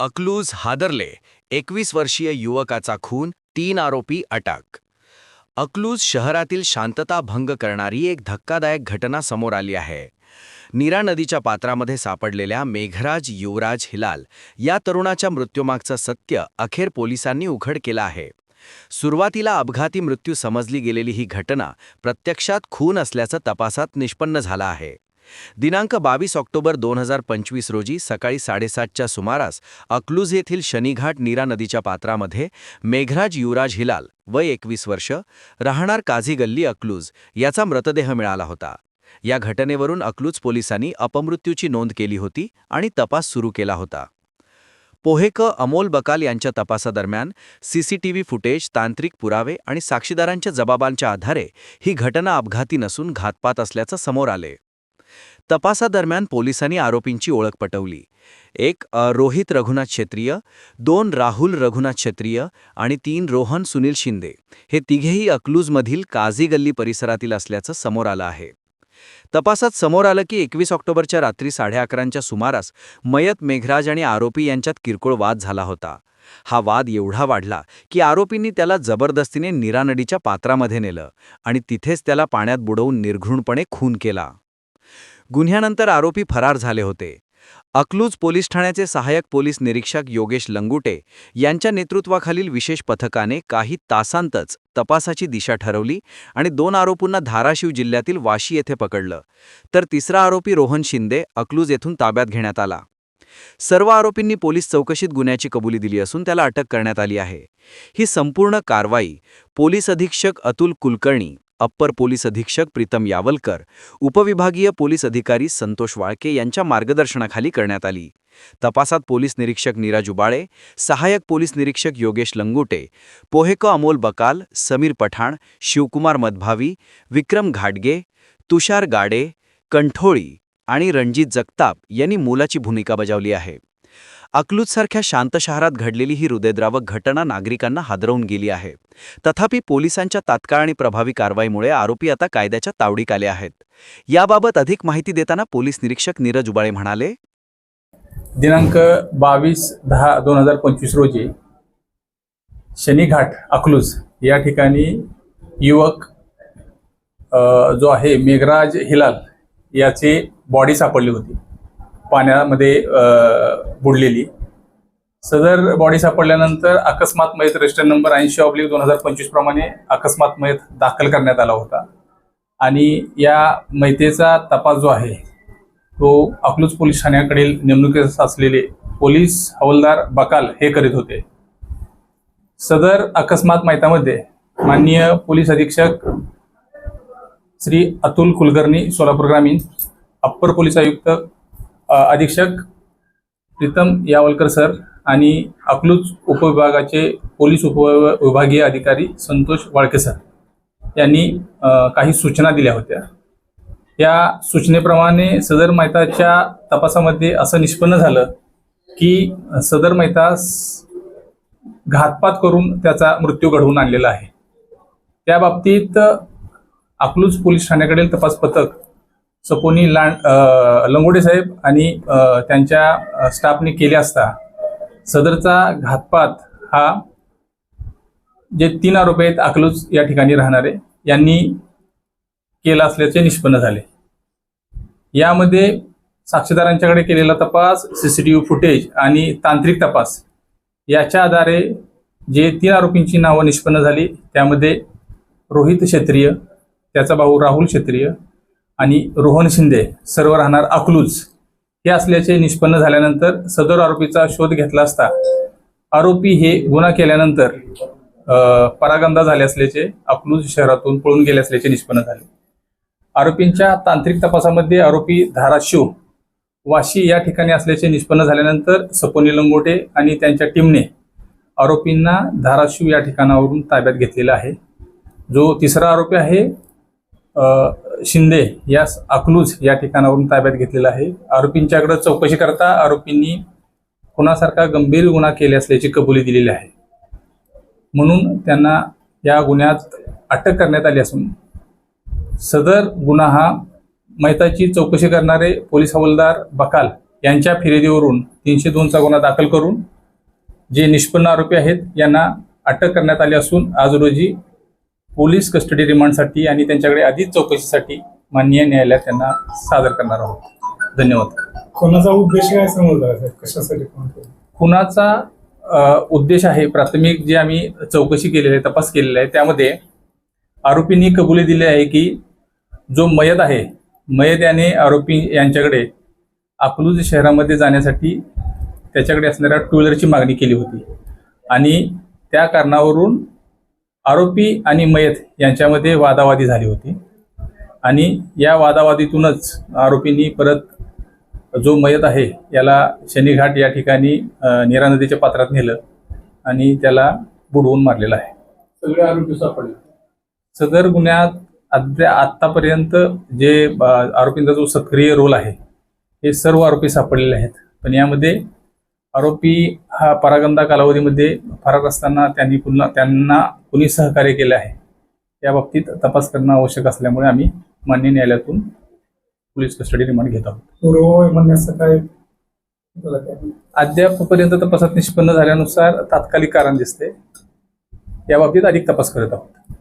अक्लूज हादरले एकवीस वर्षीय युवकाचा खून तीन आरोपी अटक. अक्लूज शहरातील शांतता भंग करणारी एक धक्कादायक घटना समोर आली आहे. नीरा नदीच्या पात्रामध्ये सापडलेल्या मेघराज युवराज हिलाल या तरुणाच्या मृत्यूमागचं सत्य अखेर पोलिसांनी उघड केलं आहे. सुरुवातीला अपघाती मृत्यू समजली गेलेली ही घटना प्रत्यक्षात खून असल्याचं तपासात निष्पन्न झालं आहे. दिनांक बावीस ऑक्टोबर दोन हजार पंचवीस रोजी सकाळी साडेसातच्या सुमारास अक्लूज येथील शनिघाट नीरा नदीच्या पात्रामध्ये मेघराज युवराज हिलाल वय एकवीस वर्ष राहणार काझी गल्ली अक्लूज याचा मृतदेह मिळाला होता. या घटनेवरून अक्लूज पोलिसांनी अपमृत्यूची नोंद केली होती आणि तपास सुरू केला होता. पोहेक अमोल बकाल यांच्या तपासादरम्यान सीसीटीव्ही फुटेज तांत्रिक पुरावे आणि साक्षीदारांच्या जबाबांच्या आधारे ही घटना अपघाती नसून घातपात असल्याचं समोर आले. तपासादरम्यान पोलिसांनी आरोपींची ओळख पटवली. एक रोहित रघुनाथ क्षेत्रीय दोन राहुल रघुनाथ क्षेत्रीय आणि तीन रोहन सुनील शिंदे. हे तिघेही अकलूजमधील काझी गल्ली परिसरातील असल्याचं समोर आलं आहे. तपासात समोर आलं की एकवीस ऑक्टोबरच्या रात्री साडे अकरांच्या सुमारास मयत मेघराज आणि आरोपी यांच्यात किरकोळ वाद झाला होता. हा वाद एवढा वाढला की आरोपींनी त्याला जबरदस्तीने नीरा नदीच्या पात्रामध्ये नेलं आणि तिथेच त्याला पाण्यात बुडवून निर्घृणपणे खून केला. गुन्ह्यानंतर आरोपी फरार झाले होते. अकलूज पोलीस ठाण्याचे सहाय्यक पोलीस निरीक्षक योगेश लंगुटे यांच्या नेतृत्वाखालील विशेष पथकाने काही तासांतच तपासाची दिशा ठरवली आणि दोन आरोपींना धाराशिव जिल्ह्यातील वाशी येथे पकडलं. तर तिसरा आरोपी रोहन शिंदे अकलूज येथून ताब्यात घेण्यात आला. सर्व आरोपींनी पोलीस चौकशीत गुन्ह्याची कबुली दिली असून त्याला अटक करण्यात आली आहे. ही संपूर्ण कारवाई पोलीस अधीक्षक अतुल कुलकर्णी अप्पर पोलीस अधीक्षक प्रीतम यावलकर उपविभागीय पोलीस अधिकारी संतोष वाळके यांच्या मार्गदर्शनाखाली करण्यात आली. तपासात पोलीस निरीक्षक नीरा जुबाळे सहाय्यक पोलीस निरीक्षक योगेश लंगुटे पोहेको अमोल बकाल समीर पठाण शिवकुमार मधभावी विक्रम घाटगे तुषार गाडे कंठोळी आणि रणजित जगताप यांनी मोलाची भूमिका बजावली आहे. अकलूजसारख्या शांत शहरात घडलेली ही हृदयद्रावक घटना नागरिकांना हादरवून गेली आहे. तथापि पोलिसांच्या तात्काळ आणि प्रभावी कारवाईमुळे आरोपी आता कायद्याच्या तावडीक आले आहेत. याबाबत अधिक माहिती देताना पोलीस निरीक्षक नीरज उबाळे म्हणाले दिनांक बावीस दहा दोन हजार पंचवीस रोजी शनीघाट अकलूज या ठिकाणी युवक जो आहे मेघराज हिलाल याची बॉडी सापडली होती. पाण्यामध्ये बुडलेली. सदर बॉडी सापडल्यानंतर अकस्मात मयत रजिस्टर नंबर ऐंशी ऑब्लिक दोन हजार पंचवीस प्रमाणे अकस्मात मयत दाखल करण्यात आला होता. आणि या मैतेचा तपास जो आहे तो अकलूज पोलीस ठाण्याकडील नेमणुकीस असलेले पोलीस हवालदार बकाल हे करीत होते. सदर अकस्मात माहितामध्ये माननीय पोलीस अधीक्षक श्री अतुल कुलकर्णी सोलापूर ग्रामीण अप्पर पोलीस आयुक्त अधीक्षक प्रीतम यावलकर सर आणि अकलूज उपविभागाचे पोलीस उपविभागीय अधिकारी संतोष वाळके सर यांनी काही सूचना दिल्या होत्या. या सूचनेप्रमाणे सदर मैताच्या तपासामध्ये असं निष्पन्न झालं की सदर मैतास घातपात करून त्याचा मृत्यू घडवून आणलेला आहे. त्या बाबतीत अकलूज पोलीस ठाण्याकडील तपास पथक सपोनी लांड लंगोडे साहेब आणि त्यांच्या स्टाफने केले असता सदरचा घातपात हा जे तीन आरोपी आहेत अकलूज या ठिकाणी राहणारे यांनी केला असल्याचे निष्पन्न झाले. यामध्ये साक्षीदारांच्याकडे केलेला तपास सीसीटीव्ही फुटेज आणि तांत्रिक तपास याच्या आधारे जे तीन आरोपींची नावं निष्पन्न झाली त्यामध्ये रोहित क्षेत्रीय त्याचा भाऊ राहुल क्षेत्रीय आणि रोहन शिंदे सर्व राहणार अकलूज. हे असल्याचे निष्पन्न झाल्यानंतर सदर आरोपीचा शोध घेतला असता आरोपी हे गुन्हा केल्यानंतर परागंदा झाले असल्याचे अकलूज शहरातून पळून गेले असल्याचे निष्पन्न झाले. आरोपींच्या तांत्रिक तपासामध्ये आरोपी धाराशिव वाशी या ठिकाणी असल्याचे निष्पन्न झाल्यानंतर सपोनी लंगोटे आणि त्यांच्या टीमने आरोपींना धाराशिव या ठिकाणावरून ताब्यात घेतलेला आहे. जो तिसरा आरोपी आहे शिंदे या अकलूज या ठिकाणावरून ताब्यात घेतलेला आहे. आरोपींच्याकडे चौकशी करता आरोपींनी खुनासारखा गंभीर गुन्हा केले असल्याची कबुली दिलेली आहे. म्हणून त्यांना या गुन्ह्यात अटक करण्यात आली असून सदर गुन्हा हा मैताची चौकशी करणारे पोलीस हवालदार बकाल यांच्या फिर्यादीवरून तीनशे दोनचा गुन्हा दाखल करून जे निष्पन्न आरोपी आहेत यांना अटक करण्यात आली असून आज रोजी पोलीस कस्टडी रिमांडसाठी आणि त्यांच्याकडे अधिक चौकशीसाठी माननीय न्यायालयात त्यांना सादर करणार आहोत. धन्यवाद. कोणाचा उद्देश काय समजला कशासाठी फोन केला? खुनाचा उद्देश आहे प्राथमिक जे आम्ही चौकशी केलेली आहे तपास केलेला आहे त्यामध्ये आरोपींनी कबुली दिली आहे की जो मयत आहे मयत याने आरोपी यांच्याकडे अकलूज शहरामध्ये जाण्यासाठी त्याच्याकडे असणाऱ्या टू व्हीलरची मागणी केली होती. आणि त्या कारणावरून आरोपी आणि मयत यांच्यामध्ये वादावादी झाली होती. आणि या वादावादीतूनच आरोपींनी परत जो मयत आहे याला शनीघाट या ठिकाणी नीरा नदीच्या पात्रात नेलं आणि त्याला बुडवून मारलेलं आहे. सगळे आरोपी सापडले. सदर गुन्ह्यात अद्या आतापर्यंत जे आरोपींचा जो सक्रिय रोल आहे हे सर्व आरोपी सापडलेले आहेत. पण यामध्ये आरोपी हा परागंदा कालावधीमध्ये फरार असताना त्यांनी पुन्हा त्यांना कुणी सहकार्य केले आहे? या बाबतीत तपास करणं आवश्यक असल्यामुळे आम्ही मान्य न्यायालयातून पोलीस कस्टडी रिमांड घेत आहोत. अद्यापपर्यंत तपासात निष्पन्न झाल्यानुसार तात्कालिक कारण दिसते. या बाबतीत अधिक तपास करत आहोत.